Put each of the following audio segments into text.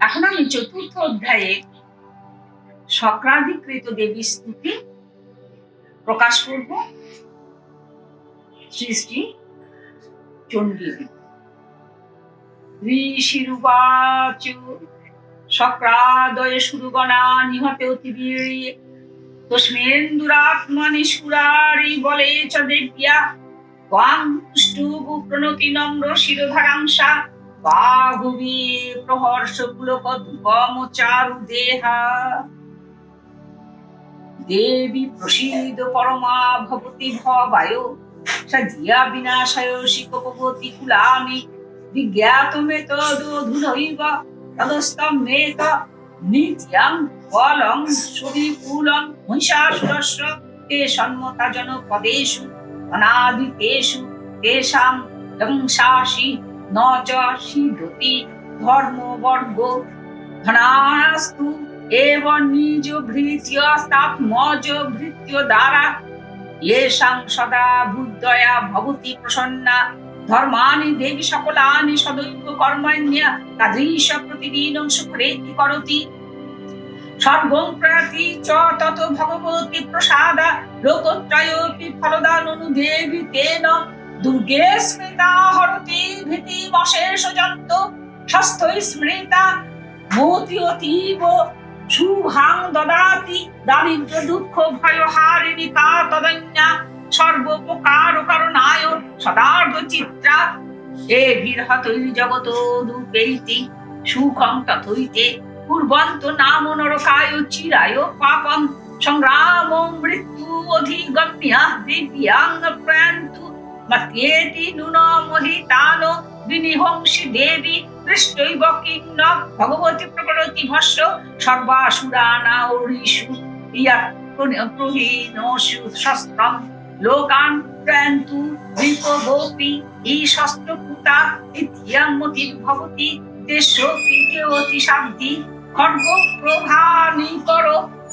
এখন আমি চতুর্থ অধ্যায়ে সক্রাধিকৃত দেবী স্তুতি প্রকাশ করব। শ্রী শ্রী চণ্ডী ঋষিরুবাচ সক্রাদয় সুরগণা নিহতে অতিবীর্যে তস্মেন্দুরাত্মনি সুরারি বলে চ দেব্যা। ত্বাং তুষ্টুবু প্রণতি নম্র শিরোধারাংসা প্রহর্ষ পুলকদ্গম চারু দেহা। দেবী প্রসীদ পরমা ভবতি ভবায়, সজিয়া বিনাশায় শিকপবতি কুলামি বিজ্ঞাত মে তদধুনৈব তদস্তম মেত নিত্যং মহিষাসুরস্য তে সন্মতা তেষাং ন চ সিদ্ধতি ধর্মবর্গ ধনাস্তু এব নিজ ভৃত্যস্তাত্মজ ভৃত্য দ্বারা येषां সদা বুদ্ধয়া ভবতি প্রসন্না। ধর্মানি দেবী সকলানি সদৈব কর্মণ্যা। তাদৃশ প্রতিদিনং সুখরেতি করতি? সর্বং প্রয়াতি চ তত ভগবতী প্রসাদা। লোকত্রয়োপি ফলদাননু দেবী তেন দুর্গে স্মৃতা হরতি ভীতি অশেষ যন্ত স্বাস্থ্য স্মৃতা মতি অতীব, শুভাং দদাতি, দারিদ্র দুঃখ ভয় হারিণী কা তদন্যা সর্বপ্রকার করণায় সদার্ধ চিত্রা। এ বিরহতৈ জগত দুপেইতি সুখং তথৈতে পূর্বন্ত নাম নরকায় চিরায় পাপম, সংগ্রাম মৃত্যু অধিগম্যা দিব্যাং প্রয়ান্তু মত্যেতি নুন মোহিতান বিনিহংসি দেবী দৃষ্টৈব কিং ন ভগবতী প্রকৃতি ভস্য সর্বাসুরানা ওরিষু ইয়া প্রহীনসু শস্ত্রম লোকান প্রয়ান্তু বিপগোপি এই শস্ত্রপুতা ইত্যং মতির ভবতি দেশ কীটে অতি শান্তি খর্গ প্রভানি কর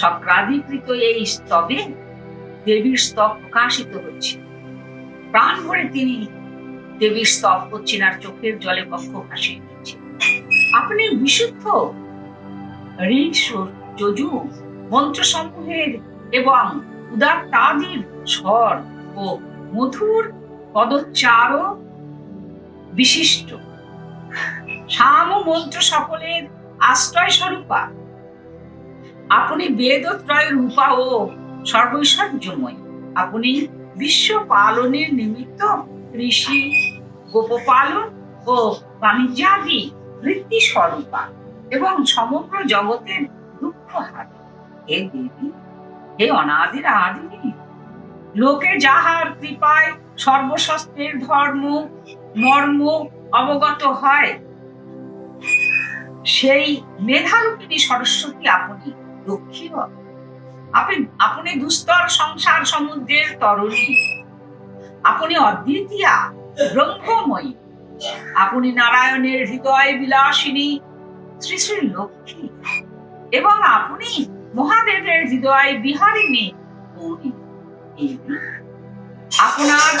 সক্রাধিকৃত এই স্তবে দেবীর স্তব প্রকাশিত হচ্ছে। প্রাণ ভরে তিনি দেবীর স্তব আর চোখের জলে পক্ষ ভাসিয়ে আপনি বিশুদ্ধ ঋষ যজু মন্ত্রসমূহের এবং উদাত্তাদির স্বর ও মধুর পদচার বিশিষ্ট। সাম মন্ত্র সকলের আশ্রয় স্বরূপা আপনি বেদত্রয় রূপা ও সর্বৈশ্বর্যময় আপনি বিশ্ব পালনের নিমিত্ত কৃষি গোপপালন ও বাণিজ্যাদি বৃত্তি স্বরূপা এবং সমগ্র জগতের দুঃখ হার হে দেবী, হে অনাদির আদিনী, লোকে যাহার কৃপায় সর্বশস্ত্রের ধর্ম, মর্ম অবগত হয়, সেই মেধারূপিণী সরস্বতী আপনি দক্ষিণ আপনি আপনি দুস্তর সংসার সমুদ্রের তরণী। আপনি অদ্বিতীয়া, ব্রহ্মময়ী। আপনি নারায়ণের হৃদয় বিলাসিনী শ্রী লক্ষ্মী। এবং আপনি মহাদেবের হৃদয় বিহারিণী আপনার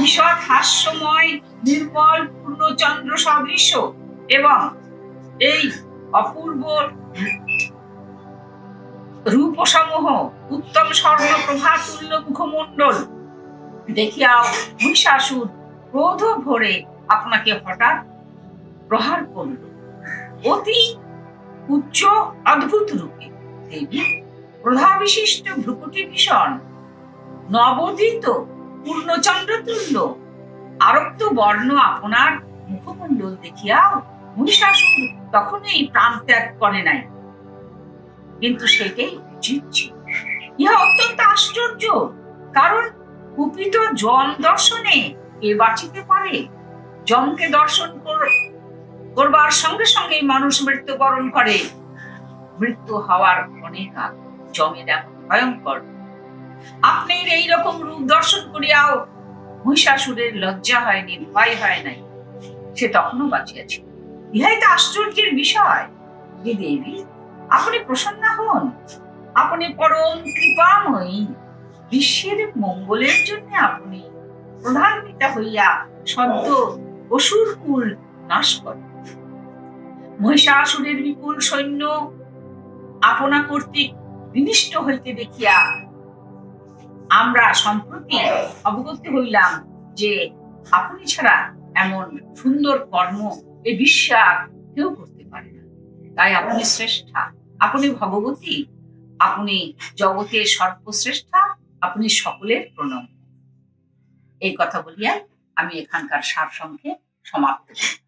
ঈষৎ হাস্যময়, নির্মল, পূর্ণচন্দ্র সদৃশ এবং এই অপূর্ব রূপসমূহ উত্তম স্বর্ণ প্রভাতুল্য মুখমণ্ডল দেখিয়াও মহিষাসুর ক্রোধ ভরে আপনাকে হঠাৎ প্রহার করল। অতি উচ্চ অদ্ভুত রূপে দেবী প্রধা বিশিষ্ট ভ্রুকুটি ভীষণ, নবোদিত পূর্ণচন্দ্র তুল্য আরক্ত বর্ণ আপনার মুখমণ্ডল দেখিয়াও মহিষাসুর তখনই প্রাণ ত্যাগ করে নাই। কিন্তু সেটাই উচিত ছিল। ইহা অত্যন্ত আশ্চর্য, কারণ কুপিত জম দর্শনে কে বাঁচিতে পারে। জমকে দর্শন করবার সঙ্গে সঙ্গেই মানুষ মৃত্যুবরণ করে। মৃত্যু হওয়ার অনেক আগ জমে এমন ভয়ঙ্কর। আপনি এই রকম রূপ দর্শন করিয়াও মহিষাসুরের লজ্জা হয়নি ভয় হয় নাই। সে তখনও বাঁচিয়াছিল ইহাই তো আশ্চর্যের বিষয়। দেবী আপনি প্রসন্ন হন। আপনি পরম কৃপাময়ী। বিশ্বের মঙ্গলের জন্য আপনি প্রধান পিতা হইয়া সদ্য অসুর কুল নাশ করেন। মহিষাসুরের বিপুল সৈন্য আপনা কর্তৃক বিনিষ্ট হইতে দেখিয়া আমরা সম্প্রতি অবগত হইলাম যে আপনি ছাড়া এমন সুন্দর কর্ম এ বিশ্বাস কেউ করতে পারে না। তাই আপনি শ্রেষ্ঠা। আপনি ভগবতী, আপনি জগতের সর্বশ্রেষ্ঠা, আপনি সকলের প্রণম এই কথা বলিয়া আমি এখানকার সার সংক্ষেপ সমাপ্ত করি।